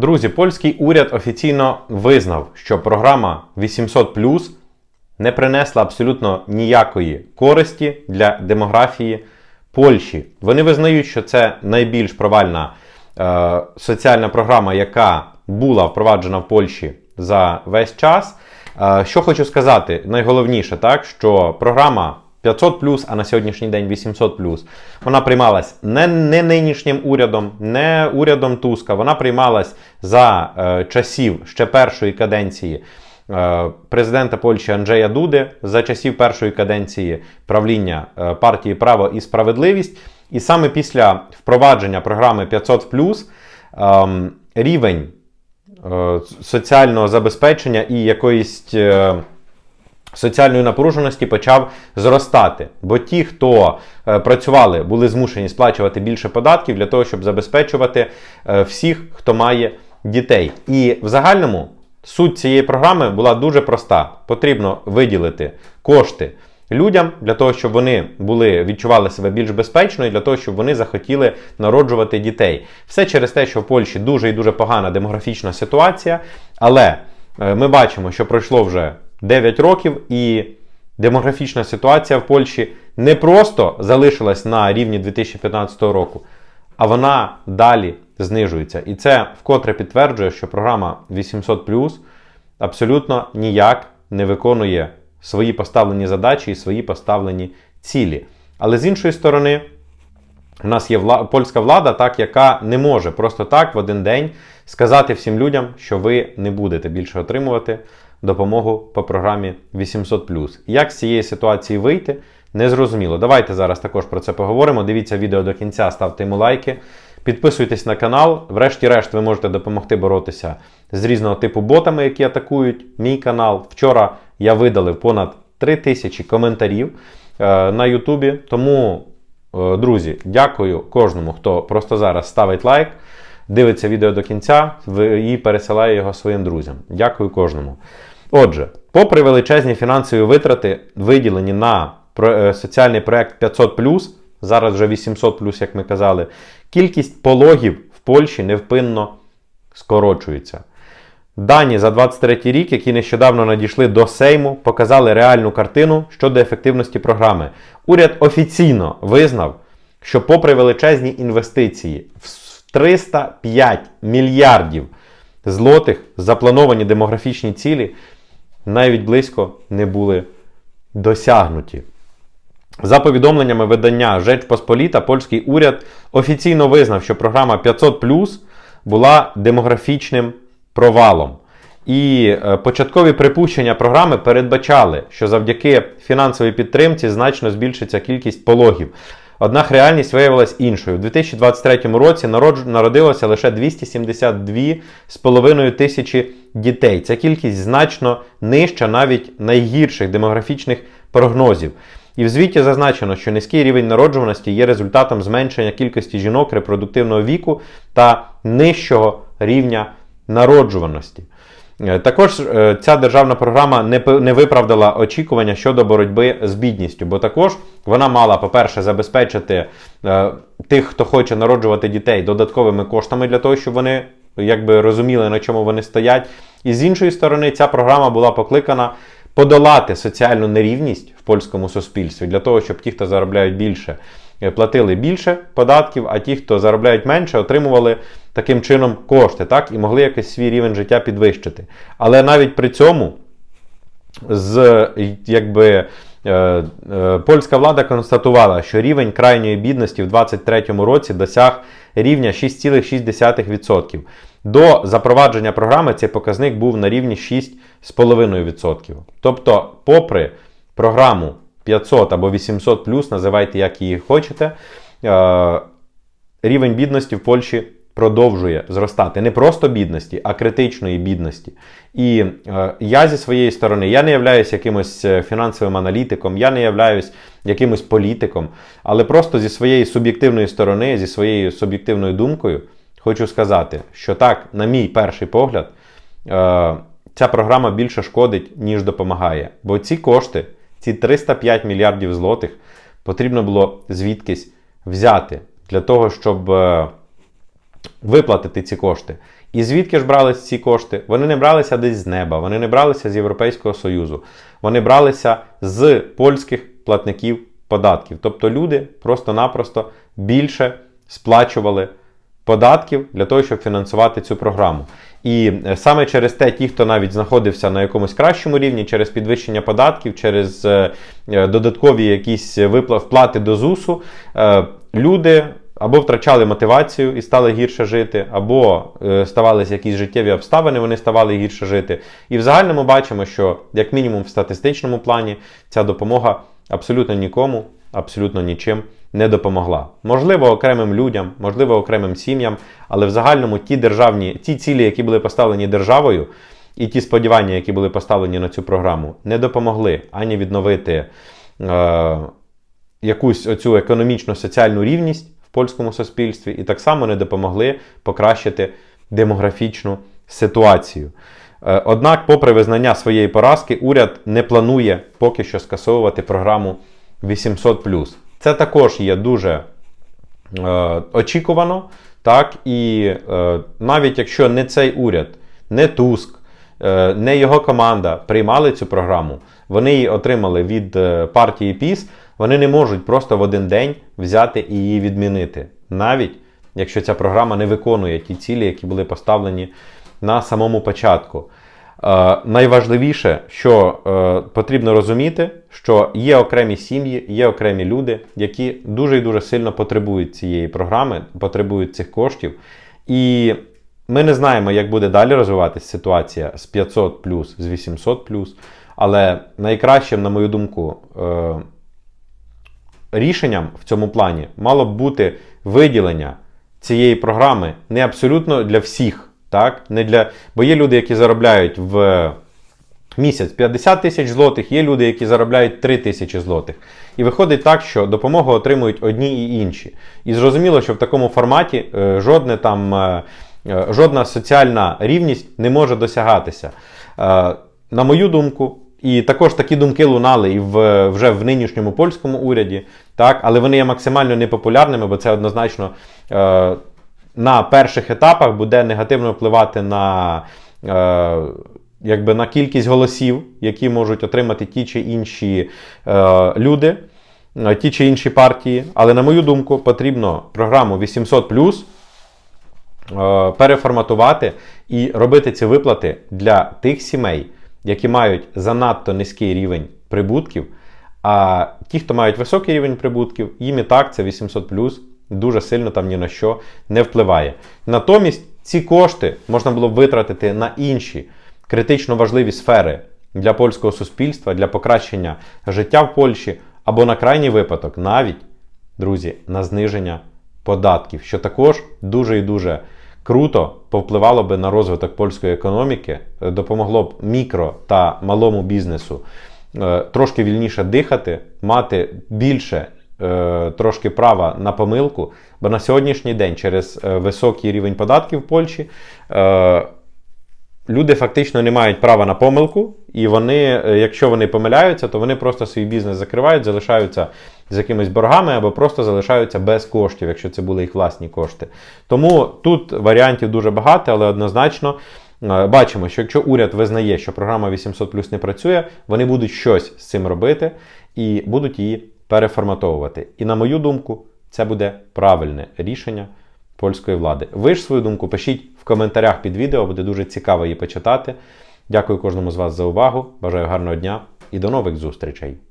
Друзі, польський уряд офіційно визнав, що програма 800 не принесла абсолютно ніякої користі для демографії Польщі. Вони визнають, що це найбільш провальна е, соціальна програма, яка була впроваджена в Польщі за весь час. Е, що хочу сказати, найголовніше, так, що програма 500 а на сьогоднішній день 800 вона приймалась не, не нинішнім урядом, не урядом Туска. Вона приймалась за е, часів ще першої каденції е, президента Польщі Анджея Дуди, за часів першої каденції правління е, партії Право і справедливість. І саме після впровадження програми 500 ем, рівень е, соціального забезпечення і якоїсь. Е, соціальної напруженості почав зростати. Бо ті, хто е, працювали, були змушені сплачувати більше податків для того, щоб забезпечувати е, всіх, хто має дітей. І в загальному суть цієї програми була дуже проста: потрібно виділити кошти. Людям для того, щоб вони були відчували себе більш безпечно, і для того, щоб вони захотіли народжувати дітей. Все через те, що в Польщі дуже і дуже погана демографічна ситуація. Але е, ми бачимо, що пройшло вже 9 років, і демографічна ситуація в Польщі не просто залишилась на рівні 2015 року, а вона далі знижується. І це вкотре підтверджує, що програма 800 абсолютно ніяк не виконує свої поставлені задачі і свої поставлені цілі. Але з іншої сторони, у нас є вла... польська влада, так, яка не може просто так в один день сказати всім людям, що ви не будете більше отримувати допомогу по програмі 800. Як з цієї ситуації вийти, незрозуміло. Давайте зараз також про це поговоримо. Дивіться відео до кінця, ставте йому лайки. Підписуйтесь на канал. Врешті-решт, ви можете допомогти боротися з різного типу ботами, які атакують мій канал. Вчора я видалив понад 3000 коментарів е, на Ютубі. Тому, е, друзі, дякую кожному, хто просто зараз ставить лайк, дивиться відео до кінця і пересилає його своїм друзям. Дякую кожному. Отже, попри величезні фінансові витрати, виділені на е, соціальний проект 500, зараз вже 800, як ми казали, кількість пологів в Польщі невпинно скорочується. Дані за 23 рік, які нещодавно надійшли до Сейму, показали реальну картину щодо ефективності програми. Уряд офіційно визнав, що, попри величезні інвестиції в 305 мільярдів злотих, заплановані демографічні цілі, навіть близько не були досягнуті. За повідомленнями видання Жеч Посполіта, польський уряд офіційно визнав, що програма 500 була демографічним провалом. І е, початкові припущення програми передбачали, що завдяки фінансовій підтримці значно збільшиться кількість пологів. Однак реальність виявилась іншою. У 2023 році народилося лише 272,5 тисячі дітей. Ця кількість значно нижча навіть найгірших демографічних прогнозів. І в звіті зазначено, що низький рівень народжуваності є результатом зменшення кількості жінок репродуктивного віку та нижчого рівня народжуваності. Е, також е, ця державна програма не виправдала очікування щодо боротьби з бідністю, бо також вона мала, по-перше, забезпечити е, тих, хто хоче народжувати дітей додатковими коштами для того, щоб вони якби розуміли, на чому вони стоять. І з іншої сторони, ця програма була покликана подолати соціальну нерівність в польському суспільстві для того, щоб ті, хто заробляють більше, платили більше податків, а ті, хто заробляють менше, отримували таким чином кошти, так, і могли якось свій рівень життя підвищити. Але навіть при цьому з якби. Е, е, польська влада констатувала, що рівень крайньої бідності в 2023 році досяг рівня 6,6%. До запровадження програми цей показник був на рівні 6,5%. Тобто, попри програму 500 або 800 плюс, називайте, як її хочете. Е, рівень бідності в Польщі продовжує зростати. Не просто бідності, а критичної бідності. І е, я зі своєї сторони я не являюсь якимось е, фінансовим аналітиком, я не являюсь якимось політиком, але просто зі своєї суб'єктивної сторони, зі своєю суб'єктивною думкою, хочу сказати, що так, на мій перший погляд, ця програма більше шкодить, ніж допомагає. Бо ці кошти. Ці 305 мільярдів злотих потрібно було звідкись взяти для того, щоб е, виплатити ці кошти. І звідки ж брались ці кошти? Вони не бралися десь з неба, вони не бралися з Європейського Союзу, вони бралися з польських платників податків. Тобто люди просто-напросто більше сплачували податків для того, щоб фінансувати цю програму. І е, саме через те, ті, хто навіть знаходився на якомусь кращому рівні, через підвищення податків, через е, е, додаткові якісь випла- вплати до ЗУСу, люди або втрачали мотивацію і стали гірше жити, або ставалися якісь життєві обставини, вони ставали гірше жити. І в загальному бачимо, що як мінімум в статистичному плані ця допомога абсолютно нікому, абсолютно нічим не допомогла. Можливо, окремим людям, можливо, окремим сім'ям, але в загальному ті державні, ті цілі, які були поставлені державою, і ті сподівання, які були поставлені на цю програму, не допомогли ані відновити е, якусь оцю економічно соціальну рівність в польському суспільстві, і так само не допомогли покращити демографічну ситуацію. Е, Однак, попри визнання своєї поразки, уряд не планує поки що скасовувати програму 800 Це також є дуже е, очікувано. Так, і е, навіть якщо не цей уряд, не Туск, е, не його команда приймали цю програму, вони її отримали від е, партії ПІС, вони не можуть просто в один день взяти і її відмінити. Навіть якщо ця програма не виконує ті цілі, які були поставлені на самому початку. Е, найважливіше, що е, потрібно розуміти, що є окремі сім'ї, є окремі люди, які дуже і дуже сильно потребують цієї програми, потребують цих коштів. І ми не знаємо, як буде далі розвиватися ситуація з 500 з 800 але найкращим, на мою думку, е, рішенням в цьому плані мало б бути виділення цієї програми не абсолютно для всіх. Так? Не для... Бо є люди, які заробляють в місяць 50 тисяч злотих, є люди, які заробляють 3 тисячі злотих. І виходить так, що допомогу отримують одні і інші. І зрозуміло, що в такому форматі е, жодне там, е, е, жодна соціальна рівність не може досягатися. На мою думку, і також такі думки лунали і в, вже в нинішньому польському уряді, так, але вони є максимально непопулярними, бо це однозначно на перших етапах буде негативно впливати на, е, якби на кількість голосів, які можуть отримати ті чи інші е, люди, е, ті чи інші партії. Але, на мою думку, потрібно програму 800 е, переформатувати і робити ці виплати для тих сімей, які мають занадто низький рівень прибутків. А ті, хто мають високий рівень прибутків, їм і так це 800 дуже сильно там ні на що не впливає. Натомість ці кошти можна було б витратити на інші критично важливі сфери для польського суспільства, для покращення життя в Польщі, або на крайній випадок, навіть, друзі, на зниження податків, що також дуже і дуже круто повпливало би на розвиток польської економіки, допомогло б мікро та малому бізнесу е, трошки вільніше дихати, мати більше е, трошки права на помилку, бо на сьогоднішній день через е, високий рівень податків в Польщі е, люди фактично не мають права на помилку, і вони, якщо вони помиляються, то вони просто свій бізнес закривають, залишаються з якимись боргами або просто залишаються без коштів, якщо це були їх власні кошти. Тому тут варіантів дуже багато, але однозначно. Бачимо, що якщо уряд визнає, що програма 800 не працює, вони будуть щось з цим робити і будуть її переформатовувати. І на мою думку, це буде правильне рішення польської влади. Ви ж свою думку пишіть в коментарях під відео, буде дуже цікаво її почитати. Дякую кожному з вас за увагу. Бажаю гарного дня і до нових зустрічей!